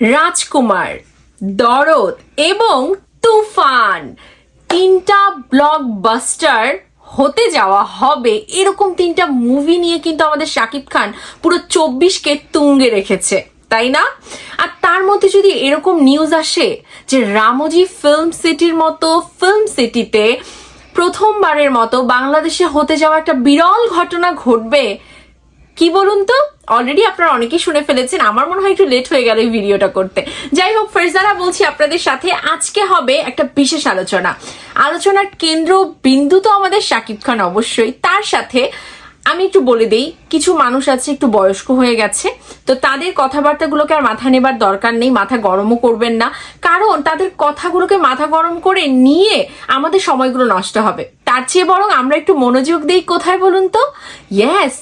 রাজকুমার, দরদ এবং তুফান। তিনটা ব্লকবাস্টার হতে যাওয়া হবে। এরকম তিনটা মুভি নিয়ে কিন্তু আমাদের শাকিব খান পুরো চব্বিশকে তুঙ্গে রেখেছে, তাই না? আর তার মধ্যে যদি এরকম নিউজ আসে যে রামজি ফিল্ম সিটির মতো ফিল্ম সিটিতে প্রথমবারের মতো বাংলাদেশে হতে যাওয়া একটা বিরল ঘটনা ঘটবে কি বলুন তো? অলরেডি আপনারা অনেকেই শুনে ফেলেছেন, আমার মনে হয় একটু লেট হয়ে গেল এই ভিডিওটা করতে। যাই হোক ফেরজারা বলছি আপনাদের সাথে আজকে হবে একটা বিশেষ আলোচনা। আলোচনার কেন্দ্র বিন্দু তো আমাদের শাকিব খান অবশ্যই। তার সাথে আমি একটু বলে দেই, কিছু মানুষ আছে একটু বয়স্ক হয়ে গেছে, তো তাদের কথাবার্তাগুলোকে আর মাথা নেবার দরকার নেই, মাথা গরমও করবেন না। কারণ তাদের কথাগুলোকে মাথা গরম করে নিয়ে আমাদের সময়গুলো নষ্ট হবে। তার চেয়ে বরং আমরা একটু মনোযোগ দিই কোথায় বলুন তো? ইয়েস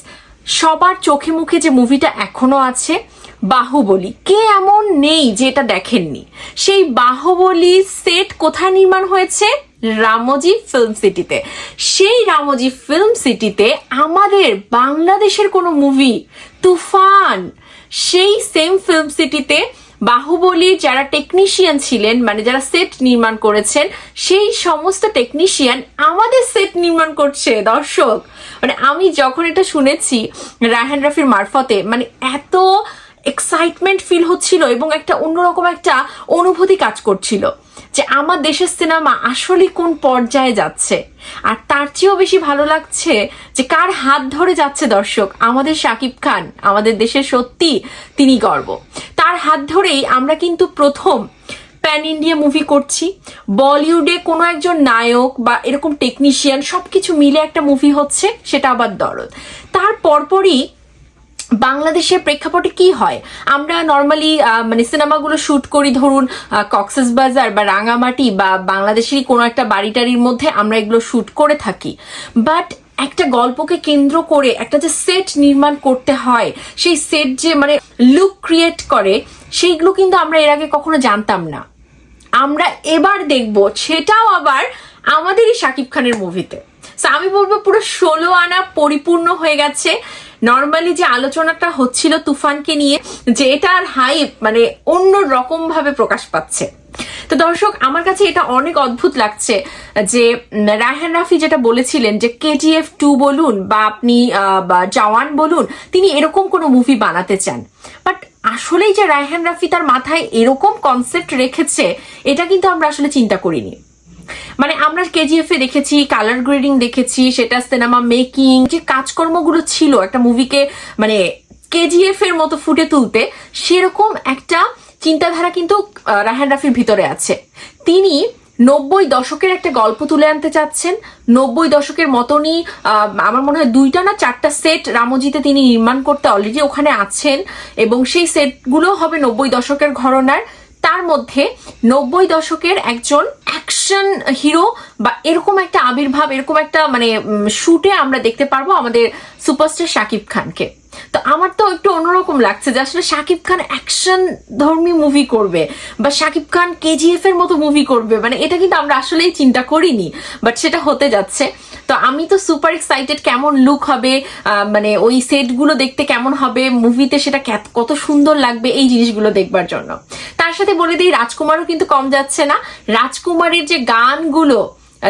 সবার চোখে মুখে যে মুভিটা এখনও আছে, বাহুবলী। কে এমন নেই যে এটা দেখেননি? সেই বাহুবলী সেট কোথায় নির্মাণ হয়েছে? রামজি ফিল্ম সিটিতে সেই রামজি ফিল্ম সিটিতে আমাদের বাংলাদেশের কোনো মুভি তুফান, সেই সেম ফিল্ম সিটিতে বাহুবলীর যারা টেকনিশিয়ান ছিলেন মানে যারা সেট নির্মাণ করেছেন, সেই সমস্ত টেকনিশিয়ান আমাদের সেট নির্মাণ করছে, দর্শক। মানে আমি যখন এটা শুনেছি রায়হান রাফির মারফতে মানে এত এক্সাইটমেন্ট ফিল হচ্ছিল এবং একটা অন্যরকম একটা অনুভূতি কাজ করছিল যে আমার দেশের সিনেমা আসলে কোন পর্যায়ে যাচ্ছে। আর তার চেয়েও বেশি ভালো লাগছে যে কার হাত ধরে যাচ্ছে দর্শক, আমাদের শাকিব খান, আমাদের দেশের সত্যি তিনি গর্ব। হাত ধরেই আমরা কিন্তু প্রথম প্যান ইন্ডিয়া মুভি করছি। বলিউডে কোনো একজন নায়ক বা এরকম টেকনিশিয়ান সবকিছু মিলে একটা মুভি হচ্ছে, সেটা আবার দরদ। তার পরপরই বাংলাদেশের প্রেক্ষাপটে কি হয়? আমরা নর্মালি মানে সিনেমাগুলো শ্যুট করি, ধরুন কক্সেস বাজার বা রাঙামাটি বা বাংলাদেশেরই কোনো একটা বাড়িটারির মধ্যে আমরা এগুলো শ্যুট করে থাকি। বাট একটা গল্পকে কেন্দ্র করে একটা যে সেট নির্মাণ করতে হয়, সেই সেট যে মানে লুক ক্রিয়েট করে, সেইগুলো কিন্তু আমরা এর আগে কখনো জানতাম না। আমরা এবার দেখব, সেটাও আবার আমাদেরই শাকিব খানের মুভিতে আমি বলব পুরো ষোলো আনা পরিপূর্ণ হয়ে গেছে। নর্মালি যে আলোচনাটা হচ্ছিল তুফানকে নিয়ে, যে এটার হাইপ মানে অন্য রকম ভাবে প্রকাশ পাচ্ছে। তো দর্শক, আমার কাছে এটা অনেক অদ্ভুত লাগছে যে রায়হান রাফি যেটা বলেছিলেন যে কেজিএফ টু বলুন বা আপনি জওয়ান বলুন, তিনি এরকম কোনো মুভি বানাতে চান। বাট আসলেই যে রায়হান রাফি তার মাথায় এরকম কনসেপ্ট রেখেছে, এটা কিন্তু আমরা আসলে চিন্তা করিনি। মানে আমরা কেজিএফ এ দেখেছি কালার গ্রেডিং দেখেছি, সেটা সিনেমা মেকিং যে কাজকর্মগুলো ছিল একটা মুভিকে মানে কেজিএফ এর মতো ফুটে তুলতে, সেরকম একটা চিন্তাধারা কিন্তু আহ, রায়হান রাফির ভিতরে আছে। তিনি নব্বই দশকের একটা গল্প তুলে আনতে চাচ্ছেন। নব্বই দশকের মতনই আমার মনে হয় দুইটা না চারটা সেট রামজিতে তিনি নির্মাণ করতে অলরেডি ওখানে আছেন এবং সেই সেটগুলো হবে নব্বই দশকের ঘরনার। তার মধ্যে নব্বই দশকের একজন অ্যাকশন হিরো বা এরকম একটা আবির্ভাব এরকম একটা মানে শুটে আমরা দেখতে পারব আমাদের সুপারস্টার শাকিব খানকে। তো আমার তো একটু অন্যরকম লাগছে যে আসলে শাকিব খান অ্যাকশন ধর্মী মুভি করবে বা শাকিব খান কেজিএফ এর মতো মুভি করবে। মানে এটা কিন্তু আমরা আসলেই চিন্তা করিনি বাট সেটা হতে যাচ্ছে। তো আমি তো সুপার এক্সাইটেড কেমন লুক হবে মানে ওই সেটগুলো দেখতে কেমন হবে মুভিতে সেটা কত সুন্দর লাগবে, এই জিনিসগুলো দেখবার জন্য। তার সাথে বলে দিই, রাজকুমারও কিন্তু কম যাচ্ছে না। রাজকুমারের যে গানগুলো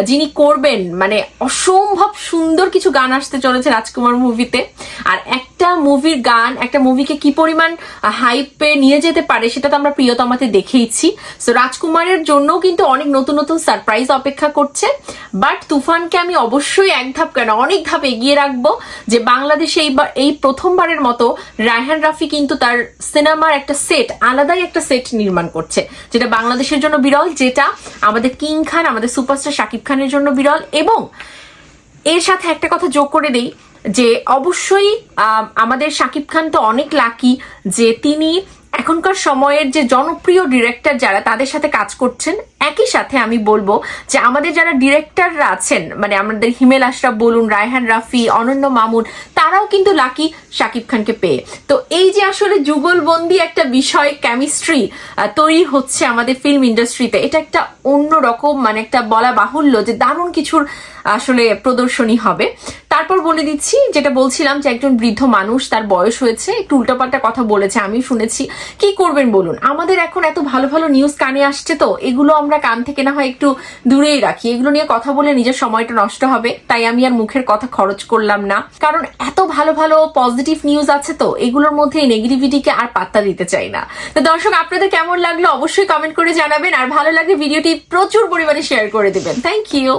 যিনি করবেন মানে অসম্ভব সুন্দর কিছু গান আসতে চলেছে রাজকুমার মুভিতে আর একটা মুভির গান, একটা মুভিকে কি পরিমাণ হাইপে নিয়ে যেতে পারে সেটা তো আমরা প্রিয়তমাতে দেখেইছি। সো রাজকুমারের জন্য কিন্তু অনেক নতুন নতুন সারপ্রাইজ অপেক্ষা করছে। বাট তুফানকে আমি অবশ্যই এক ধাপ কেন, অনেক ধাপ এগিয়ে রাখব যে বাংলাদেশে এইবার এই প্রথমবারের মতো রায়হান রাফি কিন্তু তার সিনেমার একটা সেট আলাদাই একটা সেট নির্মাণ করছে। যেটা বাংলাদেশের জন্য বিরল, যেটা আমাদের কিং খান, আমাদের সুপারস্টার শাকিব খানের জন্য বিরল এবং এর সাথে একটা কথা যোগ করে দেই যে অবশ্যই আমাদের শাকিব খান তো অনেক লাকি যে তিনি এখনকার সময়ের যে জনপ্রিয় ডিরেক্টর যারা, তাদের সাথে কাজ করছেন। একই সাথে আমি বলব যে আমাদের যারা ডিরেক্টররা আছেন মানে আমাদের হিমেল আশরাফ বলুন, রায়হান রাফি, অনন্য মামুন তারাও কিন্তু লাকি শাকিব খানকে পেয়ে। তো এই যে আসলে যুগলবন্দি একটা বিষয় কেমিস্ট্রি তৈরি হচ্ছে আমাদের ফিল্ম ইন্ডাস্ট্রিতে এটা একটা অন্য রকম মানে একটা বলা বাহুল্য যে দারুণ কিছুর আসলে প্রদর্শনী হবে। তারপর বলে দিচ্ছি, যেটা বলছিলাম যে একজন বৃদ্ধ মানুষ, তার বয়স হয়েছে, একটু উল্টাপাল্টা কথা বলেছে আমি শুনেছি। কি করবেন বলুন? আমাদের এখন এত ভালো ভালো নিউজ কানে আসছে তো, এগুলো আমরা কান থেকে না হয় একটু দূরেই রাখি। এগুলো নিয়ে কথা বলে নিজের সময়টা নষ্ট হবে, তাই আমি আর মুখের কথা খরচ করলাম না। কারণ এত ভালো ভালো পজিটিভ নিউজ আছে তো, এগুলোর মধ্যে এই নেগেটিভিটিকে আর পাত্তা দিতে চাই না। তো দর্শক, আপনাদের কেমন লাগল অবশ্যই কমেন্ট করে জানাবেন, আর ভালো লাগে ভিডিওটি প্রচুর পরিমাণে শেয়ার করে দেবেন। Thank you